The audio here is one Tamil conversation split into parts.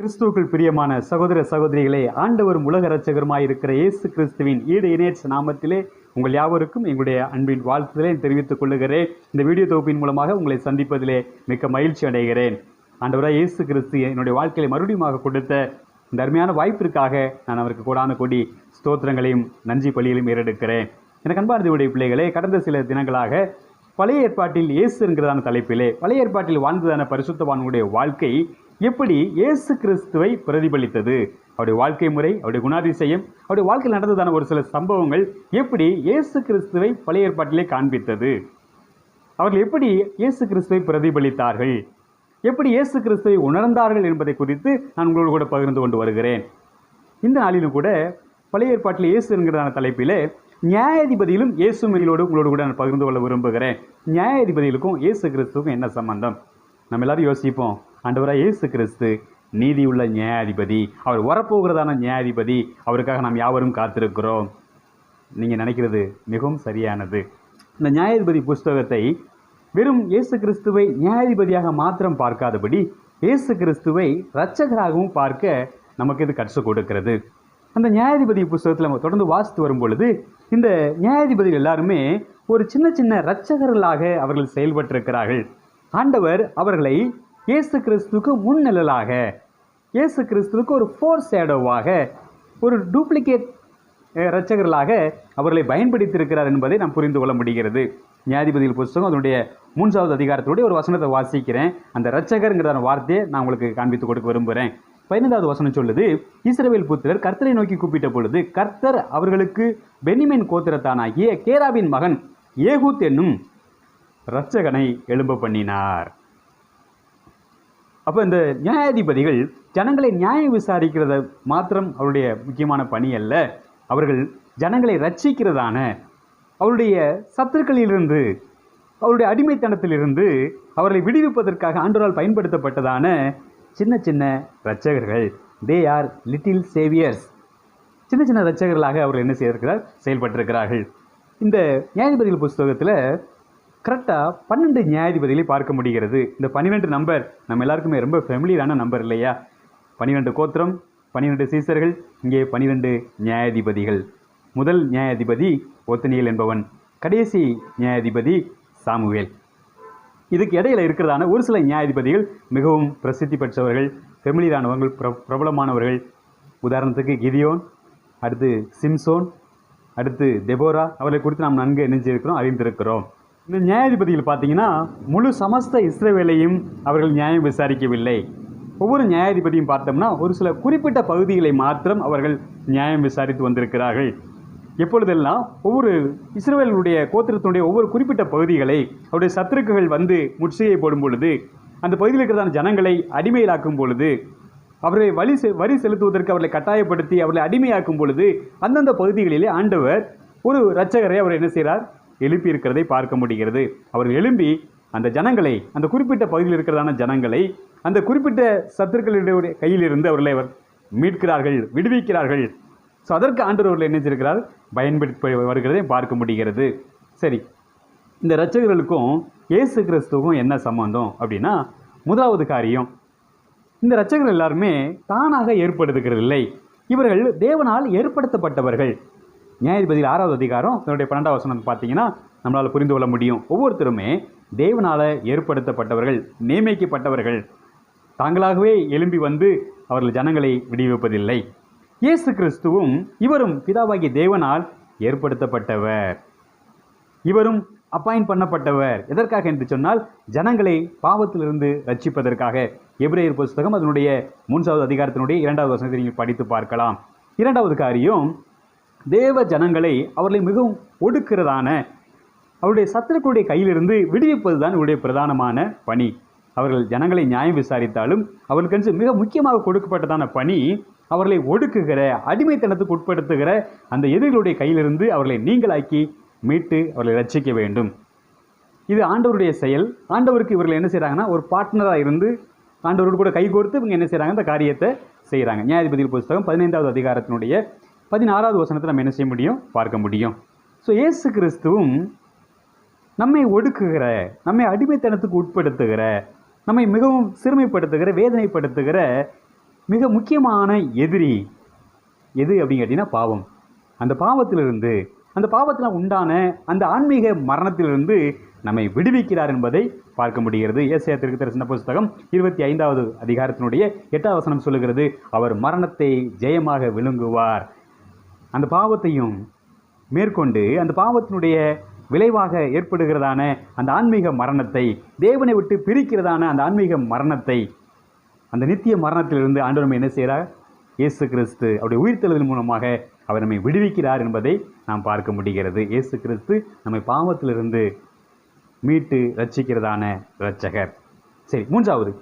கிறிஸ்துவுக்குள் பிரியமான சகோதர சகோதரிகளே ஆண்டவரும் உலக இரட்சகருமாய் இருக்கிற இயேசு கிறிஸ்துவின் ஈடு இணையற்ற நாமத்திலே உங்கள் யாவருக்கும் எங்களுடைய அன்பின் வாழ்த்துதலை தெரிவித்துக் கொள்ளுகிறேன். இந்த வீடியோ தொகுப்பின் மூலமாக உங்களை சந்திப்பதிலே மிக்க மகிழ்ச்சி அடைகிறேன். ஆண்டவராக இயேசு கிறிஸ்து என்னுடைய வாழ்க்கையை மறுபடியும் கொடுத்த இந்த அருமையான வாய்ப்பிற்காக நான் அவருக்கு கூடான கொடி ஸ்தோத்திரங்களையும் நன்றி பலிகளையும் ஏறெடுக்கிறேன். எனக்கு அன்பார்ந்தவுடைய பிள்ளைகளே கடந்த சில தினங்களாக பழைய ஏற்பாட்டில் இயேசு என்கிறதான தலைப்பிலே பழைய ஏற்பாட்டில் வாழ்ந்ததான பரிசுத்தவானுடைய வாழ்க்கை எப்படி இயேசு கிறிஸ்துவை பிரதிபலித்தது? அவருடைய வாழ்க்கை முறை அவருடைய குணாதிசயம் அவருடைய வாழ்க்கையில் நடந்ததான ஒரு சில சம்பவங்கள் எப்படி இயேசு கிறிஸ்துவை பழைய ஏற்பாட்டிலே காண்பித்தது? அவர்கள் எப்படி இயேசு கிறிஸ்துவை பிரதிபலித்தார்கள்? எப்படி இயேசு கிறிஸ்துவை உணர்ந்தார்கள் என்பதை குறித்து நான் உங்களோடு கூட பகிர்ந்து கொண்டு வருகிறேன். இந்த நாளிலும் கூட பழைய ஏற்பாட்டில் இயேசு என்கிறதான தலைப்பிலே நியாயாதிபதியிலும் இயேசு மெயிலோடு உங்களோடு கூட நான் பகிர்ந்து கொள்ள விரும்புகிறேன். நியாயாதிபதிகளுக்கும் இயேசு கிறிஸ்துவுக்கும் என்ன சம்பந்தம்? நம்ம எல்லாரும் யோசிப்போம். ஆண்டவராக இயேசு கிறிஸ்து நீதியுள்ள நியாயாதிபதி. அவர் வரப்போகிறதான நியாயாதிபதி. அவருக்காக நாம் யாவரும் காத்திருக்கிறோம். நீங்கள் நினைக்கிறது மிகவும் சரியானது. இந்த நியாயாதிபதி புஸ்தகத்தை வெறும் இயேசு கிறிஸ்துவை நியாயாதிபதியாக மாத்திரம் பார்க்காதபடி இயேசு கிறிஸ்துவை இரட்சகராகவும் பார்க்க நமக்கு இது கற்றுக் கொடுக்கிறது. அந்த நியாயாதிபதி புஸ்தகத்தில் நம்ம தொடர்ந்து வாசித்து வரும் பொழுது இந்த நியாயாதிபதிகள் எல்லாருமே ஒரு சின்ன சின்ன இரட்சகர்களாக அவர்கள் செயல்பட்டிருக்கிறார்கள். ஆண்டவர் அவர்களை இயேசு கிறிஸ்துவுக்கு முன்னிழலாக இயேசு கிறிஸ்துவுக்கு ஒரு ஃபோர் ஷேடோவாக ஒரு டூப்ளிகேட் இரட்சகர்களாக அவர்களை பயன்படுத்தியிருக்கிறார் என்பதை நாம் புரிந்து கொள்ள முடிகிறது. நியாயாதிபதிகள் புஸ்தகம் அதனுடைய மூன்றாவது அதிகாரத்தினுடைய ஒரு வசனத்தை வாசிக்கிறேன். அந்த இரட்சகருங்கிற வார்த்தையை நான் உங்களுக்கு காண்பித்து கொடுக்க விரும்புகிறேன். பதினைந்தாவது வசனம் சொல்லுது இஸ்ரவேல் புத்திரர் கர்த்தரை நோக்கி கூப்பிட்ட பொழுது கர்த்தர் அவர்களுக்கு பெனிமின் கோத்திரத்தானாகிய கேராவின் மகன் ஏகூத் என்னும் இரட்சகனை எழும்ப பண்ணினார் அப்போ இந்த நியாயாதிபதிகள் ஜனங்களை நியாயம் விசாரிக்கிறத மாத்திரம் அவருடைய முக்கியமான பணி அல்ல. அவர்கள் ஜனங்களை ரட்சிக்கிறதான அவருடைய சத்துருக்களிலிருந்து அவருடைய அடிமைத்தனத்திலிருந்து அவர்களை விடுவிப்பதற்காக ஆண்டோரால் பயன்படுத்தப்பட்டதான சின்ன சின்ன ரட்சகர்கள் தே ஆர் லிட்டில் சேவியர்ஸ் சின்ன சின்ன ரட்சகர்களாக அவர்கள் என்ன செய்திருக்கிறார்? செயல்பட்டிருக்கிறார்கள். இந்த நியாயபதிகள் புஸ்தகத்தில் கரெக்டாக பன்னெண்டு நியாயாதிபதிகளை பார்க்க முடிகிறது. இந்த பன்னிரெண்டு நம்பர் நம்ம எல்லாருக்குமே ரொம்ப ஃபெமிலியரான நம்பர் இல்லையா? பன்னிரெண்டு கோத்திரம் பன்னிரெண்டு சீசர்கள் இங்கே பன்னிரெண்டு நியாயாதிபதிகள். முதல் நியாயாதிபதி ஒத்தனியல் என்பவன் கடைசி நியாயாதிபதி சாமுவேல். இதுக்கு இடையில இருக்கிறதான ஒரு சில நியாயாதிபதிகள் மிகவும் பிரசித்தி பெற்றவர்கள் ஃபெமிலியரானவர்கள் பிர பிரபலமானவர்கள். உதாரணத்துக்கு கிதியோன் அடுத்து சிம்சோன் அடுத்து தெபோரா அவர்களை குறித்து நாம் நன்கு நினைஞ்சிருக்கிறோம் அறிந்திருக்கிறோம். இந்த நியாயாதிபதிகள் பார்த்தீங்கன்னா முழு சமஸ்த இஸ்ரவேலையும் அவர்கள் நியாயம் விசாரிக்கவில்லை. ஒவ்வொரு நியாயாதிபதியும் பார்த்தோம்னா ஒரு சில குறிப்பிட்ட பகுதிகளை மாத்திரம் அவர்கள் நியாயம் விசாரித்து வந்திருக்கிறார்கள். எப்பொழுதெல்லாம் ஒவ்வொரு இஸ்ரேலுடைய கோத்திரத்தினுடைய ஒவ்வொரு குறிப்பிட்ட பகுதிகளை அவருடைய சத்துருக்குகள் வந்து முற்றுகையை போடும் பொழுது அந்த பகுதியில் இருக்கிறதான ஜனங்களை அடிமையிலாக்கும் பொழுது அவர்களை வழி செ வரி செலுத்துவதற்கு அவர்களை கட்டாயப்படுத்தி அவர்களை அடிமையாக்கும் பொழுது அந்தந்த பகுதிகளிலே ஆண்டவர் ஒரு இரட்சகரை அவர் என்ன செய்கிறார் எழுப்பி இருக்கிறதை பார்க்க முடிகிறது. அவர் எழும்பி அந்த ஜனங்களை அந்த குறிப்பிட்ட பகுதியில் இருக்கிறதான ஜனங்களை அந்த குறிப்பிட்ட சத்துருக்களுடைய கையிலிருந்து அவர்களை அவர் மீட்கிறார்கள் விடுவிக்கிறார்கள். ஸோ அதற்கு ஆண்டவர்கள் என்ன செய்கிறார் பயன்படுத்தி வருகிறதை பார்க்க முடிகிறது. சரி. இந்த ரச்சகர்களுக்கும் இயேசு கிறிஸ்துவுக்கும் என்ன சம்பந்தம் அப்படின்னா முதலாவது காரியம் இந்த ரச்சகர்கள் எல்லாருமே தானாக ஏற்படுத்துகிறதில்லை. இவர்கள் தேவனால் ஏற்படுத்தப்பட்டவர்கள். நியாயாதிபதியில் ஆறாவது அதிகாரம் தன்னுடைய பன்னெண்டாவது வசனம் பார்த்தீங்கன்னா நம்மளால் புரிந்து கொள்ள முடியும். ஒவ்வொருத்தருமே தேவனால் ஏற்படுத்தப்பட்டவர்கள் நியமிக்கப்பட்டவர்கள். தாங்களாகவே எழும்பி வந்து அவர்கள் ஜனங்களை விடுவிப்பதில்லை. இயேசு கிறிஸ்துவும் இவரும் பிதாவாகிய தேவனால் ஏற்படுத்தப்பட்டவர். இவரும் அப்பாயிண்ட் பண்ணப்பட்டவர். எதற்காக என்று சொன்னால் ஜனங்களை பாவத்திலிருந்து ரட்சிப்பதற்காக. எப்ரேயர் புஸ்தகம் அதனுடைய மூன்றாவது அதிகாரத்தினுடைய இரண்டாவது வசனத்தை நீங்கள் படித்து பார்க்கலாம். இரண்டாவது காரியம் தேவ ஜனங்களை அவர்களை மிகவும் ஒடுக்கிறதான அவருடைய சத்துருக்களுடைய கையிலிருந்து விடுவிப்பது தான் இவருடைய பிரதானமான பணி. அவர்கள் ஜனங்களை நியாயம் விசாரித்தாலும் அவர்களுக்கு மிக முக்கியமாக கொடுக்கப்பட்டதான பணி அவர்களை ஒடுக்குகிற அடிமைத்தனத்துக்கு உட்படுத்துகிற அந்த எதிரிகளுடைய கையிலிருந்து அவர்களை நீங்களாக்கி மீட்டு அவர்களை ரட்சிக்க வேண்டும். இது ஆண்டவருடைய செயல். ஆண்டவருக்கு இவர்கள் என்ன செய்கிறாங்கன்னா ஒரு பார்ட்னராக இருந்து ஆண்டவரோடு கூட கைகோர்த்து இவங்க என்ன செய்கிறாங்க அந்த காரியத்தை செய்கிறாங்க நியாயாதிபதிகள் புஸ்தகம் பதினைந்தாவது அதிகாரத்தினுடைய பதினாறாவது வசனத்தை நம்ம என்ன செய்ய முடியும்? பார்க்க முடியும். ஸோ இயேசு கிறிஸ்துவும் நம்மை ஒடுக்குகிற நம்மை அடிமைத்தனத்துக்கு உட்படுத்துகிற நம்மை மிகவும் சிறுமைப்படுத்துகிற வேதனைப்படுத்துகிற மிக முக்கியமான எதிரி எது அப்படின்னு கேட்டிங்கன்னா பாவம். அந்த பாவத்திலிருந்து அந்த பாவத்தில் உண்டான அந்த ஆன்மீக மரணத்திலிருந்து நம்மை விடுவிக்கிறார் என்பதை பார்க்க முடிகிறது. ஏசியா திருக்கு தரிசன புஸ்தகம் இருபத்தி ஐந்தாவது அதிகாரத்தினுடைய எட்டாவது வசனம் சொல்லுகிறது அவர் மரணத்தை ஜெயமாக விழுங்குவார். அந்த பாவத்தையும் மேற்கொண்டு அந்த பாவத்தினுடைய விளைவாக ஏற்படுகிறதான அந்த ஆன்மீக மரணத்தை தேவனை விட்டு பிரிக்கிறதான அந்த ஆன்மீக மரணத்தை அந்த நித்திய மரணத்திலிருந்து ஆண்டு நம்ம என்ன செய்கிறார்? இயேசு கிறிஸ்து அவருடைய உயிர்த்தெழுதல் மூலமாக அவர் நம்மை விடுவிக்கிறார் என்பதை நாம் பார்க்க முடிகிறது. இயேசு கிறிஸ்து நம்மை பாவத்திலிருந்து மீட்டு ரட்சிக்கிறதான இரட்சகர். சரி மூன்றாவது.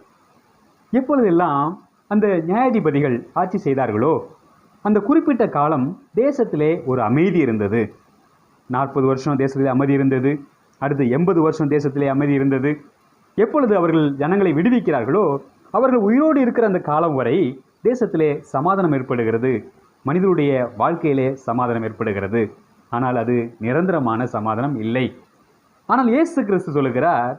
எப்பொழுதெல்லாம் அந்த நியாயாதிபதிகள் ஆட்சி செய்தார்களோ அந்த குறிப்பிட்ட காலம் தேசத்திலே ஒரு அமைதி இருந்தது. நாற்பது வருஷம் தேசத்திலே அமைதி இருந்தது. அடுத்து எண்பது வருஷம் தேசத்திலே அமைதி இருந்தது. எப்பொழுது அவர்கள் ஜனங்களை விடுவிக்கிறார்களோ அவர்கள் உயிரோடு இருக்கிற அந்த காலம் வரை தேசத்திலே சமாதானம் ஏற்படுகிறது. மனிதனுடைய வாழ்க்கையிலே சமாதானம் ஏற்படுகிறது. ஆனால் அது நிரந்தரமான சமாதானம் இல்லை. ஆனால் இயேசு கிறிஸ்து சொல்லுகிறார்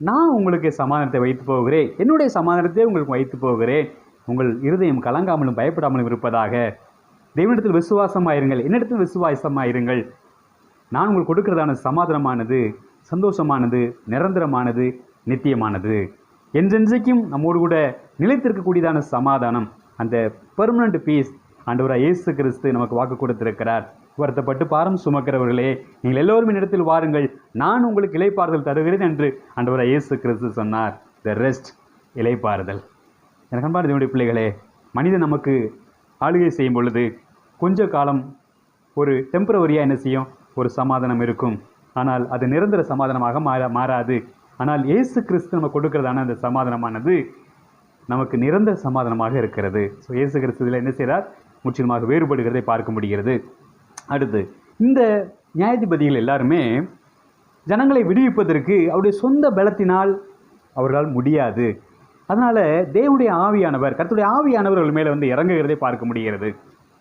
நான் உங்களுக்கு சமாதானத்தை வைத்து போகிறேன். என்னுடைய சமாதானத்தை உங்களுக்கு வைத்து போகிறேன். உங்கள் இருதயம் கலங்காமலும் பயப்படாமலும் இருப்பதாக தேவனிடத்தில் விசுவாசமாயிருங்கள் என்னிடத்தில் விசுவாசமாயிருங்கள். நான் உங்களுக்கு கொடுக்கிறதான சமாதானமானது சந்தோஷமானது நிரந்தரமானது நித்தியமானது. என்றென்றைக்கும் நம்மோடு கூட நிலைத்திருக்கக்கூடியதான சமாதானம் அந்த பெர்மனண்ட் பீஸ் ஆண்டவராக இயேசு கிறிஸ்து நமக்கு வாக்கு கொடுத்திருக்கிறார். வருத்தப்பட்டு பாரம் சுமக்கிறவர்களே நீங்கள் எல்லோரும் இடத்தில் வாருங்கள் நான் உங்களுக்கு இலைப்பாறுதல் தருகிறேன் என்று ஆண்டவராக இயேசு கிறிஸ்து சொன்னார். த ரெஸ்ட் இலைப்பாறுதல் எனக்கு அன்பான தேவனுடைய பிள்ளைகளே மனிதன் நமக்கு ஆளுகை செய்யும் பொழுது கொஞ்ச காலம் ஒரு டெம்பரவரியாக என்ன செய்யும்? ஒரு சமாதானம் இருக்கும். ஆனால் அது நிரந்தர சமாதானமாக மாற மாறாது. ஆனால் இயேசு கிறிஸ்து நம்ம கொடுக்கிறதான அந்த சமாதானமானது நமக்கு நிரந்தர சமாதானமாக இருக்கிறது. ஸோ இயேசு கிறிஸ்து இதில் என்ன செய்கிறார் முற்றிலுமாக வேறுபடுகிறதை பார்க்க முடிகிறது. அடுத்து இந்த நியாயாதிபதிகள் எல்லாருமே ஜனங்களை விடுவிப்பதற்கு அவருடைய சொந்த பலத்தினால் அவர்களால் முடியாது. அதனால் தேவனுடைய ஆவியானவர் கருத்துடைய ஆவியானவர்கள் மேலே வந்து இறங்குகிறதை பார்க்க முடிகிறது.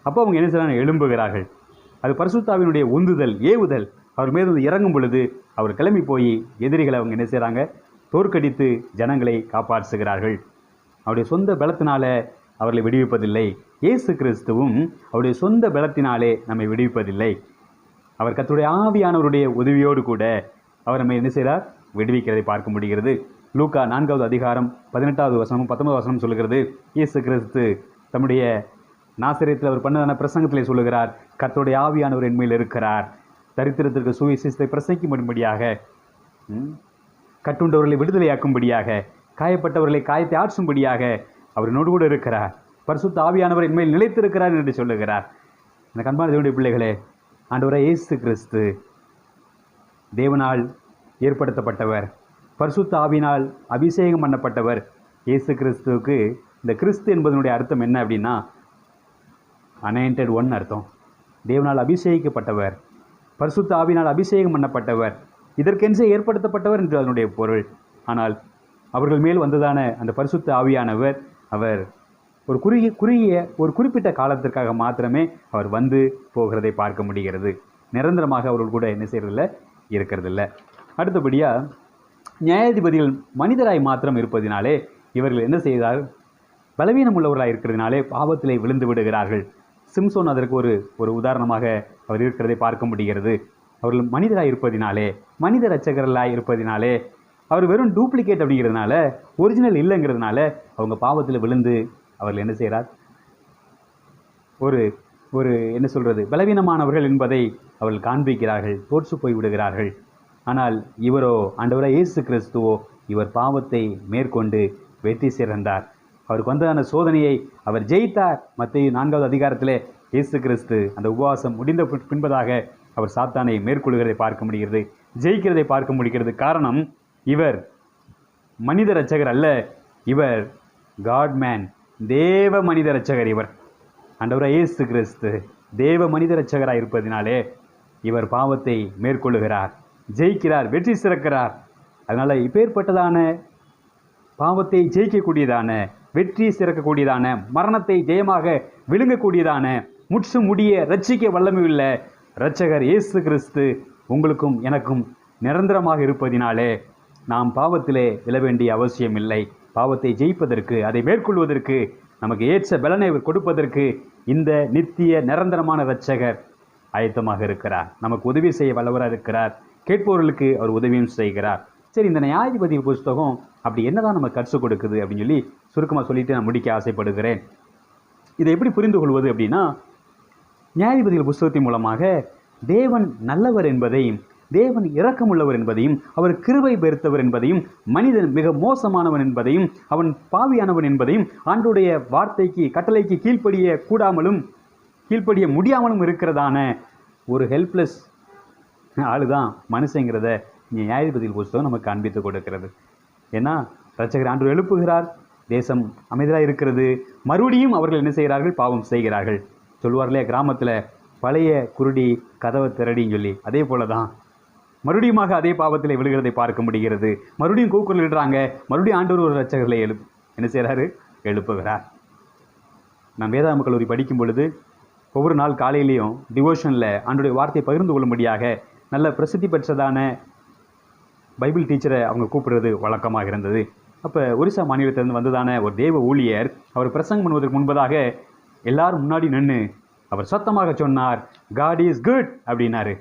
அப்போ அவங்க என்ன செய்கிறாங்க எழும்புகிறார்கள். அது பரிசுத்தாவினுடைய உந்துதல் ஏவுதல். அவர் மீது வந்து இறங்கும் பொழுது அவர் கிளம்பி போய் எதிரிகளை அவங்க என்ன செய்கிறாங்க தோற்கடித்து ஜனங்களை காப்பாற்றுகிறார்கள். அவருடைய சொந்த பலத்தினால அவர்களை விடுவிப்பதில்லை. இயேசு கிறிஸ்துவும் அவருடைய சொந்த பலத்தினாலே நம்மை விடுவிப்பதில்லை. அவர் கத்துடைய ஆவியானவருடைய உதவியோடு கூட அவர் நம்மை என்ன செய்கிறார் விடுவிக்கிறதை பார்க்க முடிகிறது. லூக்கா நான்காவது அதிகாரம் பதினெட்டாவது வசனமும் பத்தொன்பது வசனம் சொல்கிறது இயேசு கிறிஸ்து தம்முடைய நாசிரியத்தில் அவர் பண்ணதான பிரசங்கத்தில் சொல்லுகிறார் கர்த்தருடைய ஆவியானவர் என்மையில் இருக்கிறார். தரித்திரத்திற்கு சுவிசேஷத்தை பிரசங்கிக்கும்படியாக ம், கட்டுண்டவர்களை விடுதலையாக்கும்படியாக காயப்பட்டவர்களை காயத்தை ஆற்றும்படியாக அவர் நோடு கூட இருக்கிறார். பரிசுத்த ஆவியானவர் என்மையில் நிலைத்திருக்கிறார் என்று சொல்லுகிறார். இந்த கண்பான தேவனுடைய பிள்ளைகளே ஆண்டவரை இயேசு கிறிஸ்து தேவனால் ஏற்படுத்தப்பட்டவர் பரிசுத்த ஆவினால் அபிஷேகம் பண்ணப்பட்டவர் இயேசு கிறிஸ்துவுக்கு இந்த கிறிஸ்து என்பதனுடைய அர்த்தம் என்ன அப்படின்னா அனைண்டட் ஒன் அர்த்தம். தேவனால் அபிஷேகிக்கப்பட்டவர் பரிசுத்த ஆவினால் அபிஷேகம் பண்ணப்பட்டவர் இதற்கென்றே ஏற்படுத்தப்பட்டவர் என்று அதனுடைய பொருள். ஆனால் அவர்கள் மேல் வந்ததான அந்த பரிசுத்த ஆவியானவர் அவர் ஒரு குறுகிய குறுகிய ஒரு குறிப்பிட்ட காலத்திற்காக மாத்திரமே அவர் வந்து போகிறதை பார்க்க முடிகிறது. நிரந்தரமாக அவர்கள் கூட என்ன செய்கிறதில்ல இருக்கிறதில்ல. அடுத்தபடியாக நியாயாதிபதிகள் மனிதராய் மாத்திரம் இருப்பதினாலே இவர்கள் என்ன செய்தார்? பலவீனம் உள்ளவர்களாக இருக்கிறதுனாலே பாவத்திலே விழுந்து விடுகிறார்கள். சிம்சோன் அதற்கு ஒரு ஒரு உதாரணமாக அவர் இருக்கிறதை பார்க்க முடிகிறது. அவர்கள் மனிதராக இருப்பதினாலே மனித ரச்சகர்களாக இருப்பதினாலே அவர் வெறும் டூப்ளிகேட் அப்படிங்கிறதுனால ஒரிஜினல் இல்லைங்கிறதுனால அவங்க பாவத்தில் விழுந்து அவர்கள் என்ன செய்கிறார்? ஒரு ஒரு என்ன சொல்கிறது பலவீனமானவர்கள் என்பதை அவர்கள் காண்பிக்கிறார்கள் தோற்று போய் விடுகிறார்கள். ஆனால் இவரோ ஆண்டவராக இயேசு கிறிஸ்துவோ இவர் பாவத்தை மேற்கொண்டு வெற்றி சிறந்தார். அவருக்கு வந்ததான சோதனையை அவர் ஜெயித்தார். மத்திய நான்காவது அதிகாரத்திலே இயேசு கிறிஸ்து அந்த உபவாசம் முடிந்த பின்பதாக அவர் சாத்தானை மேற்கொள்கிறதை பார்க்க முடிகிறது. ஜெயிக்கிறதை பார்க்க முடிகிறது. காரணம் இவர் மனித ரட்சகர் அல்ல. இவர் காட்மேன் தேவ மனித ரட்சகர் இவர். ஆண்டவரா இயேசு கிறிஸ்து தேவ மனித ரட்சகராக இருப்பதினாலே இவர் பாவத்தை மேற்கொள்ளுகிறார். ஜெயிக்கிறார் வெற்றி சிறக்கிறார். அதனால் இப்பேற்பட்டதான பாவத்தை ஜெயிக்கக்கூடியதான வெற்றி சிறக்கக்கூடியதான மரணத்தை ஜெயமாக விழுங்கக்கூடியதான முற்று முடிய ரட்சிக்க வல்லமையுள்ள இரட்சகர் இயேசு கிறிஸ்து உங்களுக்கும் எனக்கும் நிரந்தரமாக இருப்பதினாலே நாம் பாவத்திலே விழ வேண்டிய அவசியம் இல்லை. பாவத்தை ஜெயிப்பதற்கு அதை மேற்கொள்வதற்கு நமக்கு ஏற்ற பலனை கொடுப்பதற்கு இந்த நித்திய நிரந்தரமான இரட்சகர் ஆயத்தமாக இருக்கிறார். நமக்கு உதவி செய்ய வல்லவராக இருக்கிறார். கேட்பவர்களுக்கு அவர் உதவியும் செய்கிறார். சரி இந்த நியாயாதிபதி புஸ்தகம் அப்படி என்னதான் நமக்கு கற்றுக் கொடுக்குது அப்படின்னு சொல்லி சுருக்கமாக சொல்லிட்டு நான் முடிக்க ஆசைப்படுகிறேன். இதை எப்படி புரிந்து கொள்வது அப்படின்னா நியாயாதிபதிகள் புஸ்தகத்தின் மூலமாக தேவன் நல்லவர் என்பதையும் தேவன் இரக்கமுள்ளவர் என்பதையும் அவர் கிருவை பெருத்தவர் என்பதையும் மனிதன் மிக மோசமானவன் என்பதையும் அவன் பாவியானவன் என்பதையும் ஆண்டுடைய வார்த்தைக்கு கட்டளைக்கு கீழ்ப்படிய கூடாமலும் கீழ்ப்படிய முடியாமலும் இருக்கிறதான ஒரு ஹெல்ப்லெஸ் ஆளுதான் மனுஷங்கிறத நியாயாதிபதிகள் புஸ்தகம் நமக்கு காண்பித்து கொடுக்கிறது. ஏன்னா ரட்சகர் ஆண்டு எழுப்புகிறார். தேசம் அமைதியாக இருக்கிறது. மறுபடியும் அவர்கள் என்ன செய்கிறார்கள்? பாவம் செய்கிறார்கள். சொல்வார்களே கிராமத்தில் பழைய குருடி கதவை திரடின்னு சொல்லி. அதே போல தான் மறுபடியுமாக அதே பாவத்தில் விழுகிறதை பார்க்க முடிகிறது. மறுபடியும் கூக்குரல் இடுறாங்க மறுபடியும் ஆண்டவர் ஒரு ரட்சகர்களை எழு என்ன செய்கிறாரு எழுப்புகிறார். நான் வேதாம கல்லூரி படிக்கும் பொழுது ஒவ்வொரு நாள் காலையிலையும் டிவோஷனில் ஆண்டுடைய வார்த்தையை பகிர்ந்து கொள்ளும்படியாக நல்ல பிரசித்தி பெற்றதான பைபிள் டீச்சரை அவங்க கூப்பிடுறது வழக்கமாக இருந்தது. அப்போ ஒரிசா மாநிலத்திலிருந்து வந்ததான ஒரு தேவ ஊழியர் அவர் பிரசங்கம் பண்ணுவதற்கு முன்பதாக எல்லாரும் முன்னாடி நின்று அவர் சத்தமாக சொன்னார் காட் இஸ் குட் அப்படின்னாரு.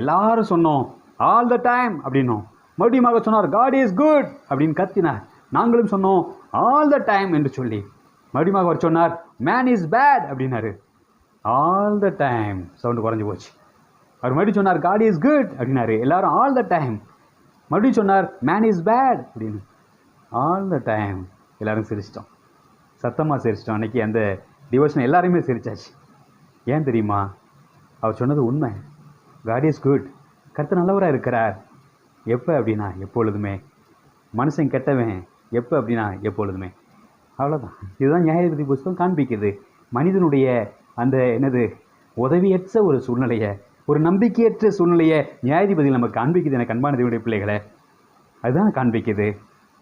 எல்லாரும் சொன்னோம் ஆல் த டைம் அப்படின்னோம். மறுபடியும் சொன்னார் காட் இஸ் குட் அப்படின்னு கத்தினார். நாங்களும் சொன்னோம் ஆல் த டைம் என்று சொல்லி. மறுபடியும் அவர் சொன்னார் மேன் இஸ் பேட் அப்படின்னாரு. ஆல் த டைம் சவுண்டு குறைஞ்சி போச்சு. அவர் மறுபடியும் சொன்னார் காட் இஸ் குட் அப்படின்னாரு. எல்லாரும் ஆல் த டைம் மறுபடியும் சொன்னார் மேன் இஸ் பேட் அப்படின்னு. ஆல் த டைம் எல்லோரும் சிரிச்சிட்டோம். சத்தமாக சிரிச்சிட்டோம். அன்னைக்கு அந்த டிவோஷன் எல்லாருமே சிரிச்சாச்சு. ஏன் தெரியுமா? அவர் சொன்னது உண்மை. காட் இஸ் குட் கருத்து நல்லவராக இருக்கிறார். எப்போ அப்படின்னா எப்பொழுதுமே. மனுஷன் கெட்டவன் எப்போ அப்படின்னா எப்பொழுதுமே. அவ்வளோதான் இதுதான் நியாயபதி புஸ்தகம் காண்பிக்குது மனிதனுடைய அந்த என்னது உதவியற்ற ஒரு சூழ்நிலையை ஒரு நம்பிக்கையற்ற சூழ்நிலையை நியாயாதிபதி நமக்கு காண்பிக்குது எனக்கு அன்பான தேவனுடைய பிள்ளைகளை. அதுதான் காண்பிக்குது.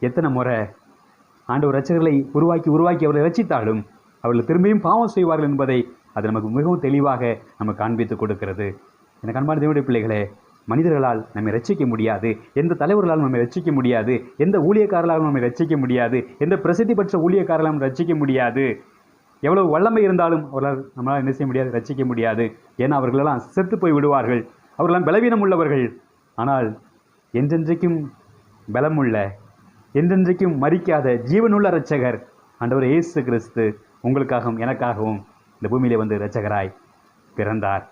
எத்தனை முறை ஆண்டவர் ரட்சகர்களை உருவாக்கி உருவாக்கி அவர்களை ரசித்தாலும் அவர்கள் திரும்பியும் பாவம் செய்வார்கள் என்பதை அது நமக்கு மிகவும் தெளிவாக நமக்கு காண்பித்து கொடுக்கிறது. எனக்கு அன்பான தேவனுடைய பிள்ளைகளே மனிதர்களால் நம்மை ரட்சிக்க முடியாது. எந்த தலைவர்களாலும் நம்மை ரட்சிக்க முடியாது. எந்த ஊழியக்காரர்களாலும் நம்மை ரட்சிக்க முடியாது. எந்த பிரசித்தி பெற்ற ஊழியக்காரர்களாலும் ரட்சிக்க முடியாது. எவ்வளவு வல்லமை இருந்தாலும் அவர்களால் நம்மளால் என்ன செய்ய முடியாது ரசிக்க முடியாது. ஏன்னா அவர்களெல்லாம் செத்து போய் விடுவார்கள். அவர்களெல்லாம் பலவீனம் உள்ளவர்கள். ஆனால் என்றென்றைக்கும் பலமுள்ள என்றென்றைக்கும் மறிக்காத ஜீவனுள்ள இரட்சகர் ஆண்டவர் இயேசு கிறிஸ்து உங்களுக்காகவும் எனக்காகவும் இந்த பூமியிலே வந்து இரட்சகராய் பிறந்தார்.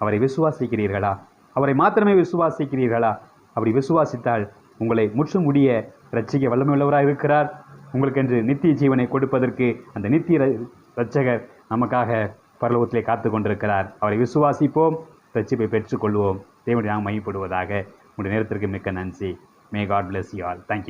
அவரை விசுவாசிக்கிறீர்களா? அவரை மாத்திரமே விசுவாசிக்கிறீர்களா? அப்படி விசுவாசித்தால் உங்களை முற்று முடிய ரட்சிக்க வல்லமையுள்ளவராக இருக்கிறார். உங்களுக்கென்று நித்திய ஜீவனை கொடுப்பதற்கு அந்த நித்திய ரட்சகர் நமக்காக பரலோகத்திலே காத்து கொண்டிருக்கிறார் அவரை விசுவாசிப்போம் ரட்சிப்பை பெற்றுக்கொள்வோம். தேவனுடைய நாம் மையப்படுவதாக உங்களுடைய நேரத்திற்கு மிக்க நன்றி. May God bless you all thank you